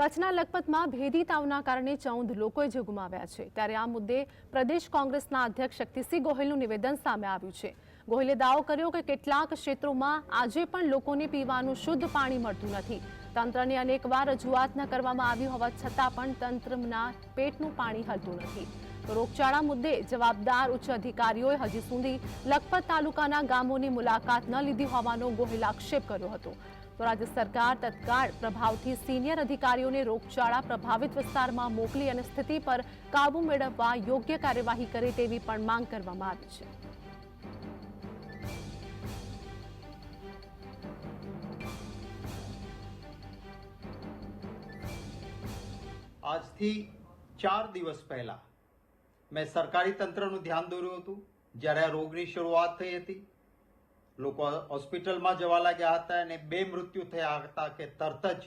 કચ્છના લખપતમાં ભેદી તાવના કારણે ચૌદ લોકોએ જ ગુમાવ્યા છે. ત્યારે આ મુદ્દે પ્રદેશ કોંગ્રેસના અધ્યક્ષ શક્તિસિંહ ગોહિલનું નિવેદન સામે આવ્યું છે. ગોહિલે દાવો કર્યો કે કેટલાક ક્ષેત્રોમાં આજે પણ લોકોને પીવાનું શુદ્ધ પાણી મળતું નથી. તંત્રને અનેકવાર રજૂઆત ન કરવામાં આવી હોવા છતાં પણ તંત્રના પેટનું પાણી હલતું નથી. રોગચાળા મુદ્દે જવાબદાર ઉચ્ચ અધિકારીઓએ હજી સુધી લખપત તાલુકાના ગામોની મુલાકાત ન લીધી હોવાનો ગોહિલ આક્ષેપ કર્યો હતો. તો રાજ્ય સરકાર તત્કાળ પ્રભાવથી સિનિયર અધિકારીઓને રોગચાળા પ્રભાવિત વિસ્તારમાં મોકલી અને સ્થિતિ પર કાબુ મેળવવા યોગ્ય કાર્યવાહી કરે તેવી પણ માંગ કરવામાં આવી છે. આજથી ચાર દિવસ પહેલા મેં સરકારી તંત્રનું ધ્યાન દોર્યું હતું. જ્યારે આ રોગની શરૂઆત થઈ હતી લોકો હોસ્પિટલમાં જવા લાગ્યા હતા અને બે મૃત્યુ થયા હતા કે તરત જ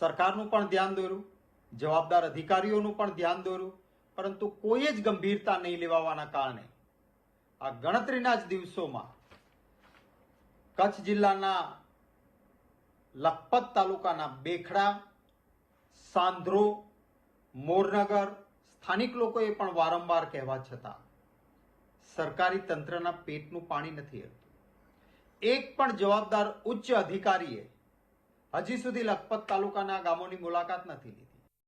સરકારનું પણ ધ્યાન દોર્યું, જવાબદાર અધિકારીઓનું પણ ધ્યાન દોર્યું, પરંતુ કોઈ જ ગંભીરતા નહીં લેવાવાના કારણે આ ગણતરીના જ દિવસોમાં કચ્છ જિલ્લાના લખપત તાલુકાના બેખડા, સાંધ્રો, મોરનગર સ્થાનિક લોકોએ પણ વારંવાર કહેવા છતાં સરકારી તંત્રના પેટનું પાણી નથી હલતું એક પણ જવાબદાર ઉચ્ચ અધિકારીએ હજી સુધી લખપત તાલુકાના ગામોની મુલાકાત નથી લીધી.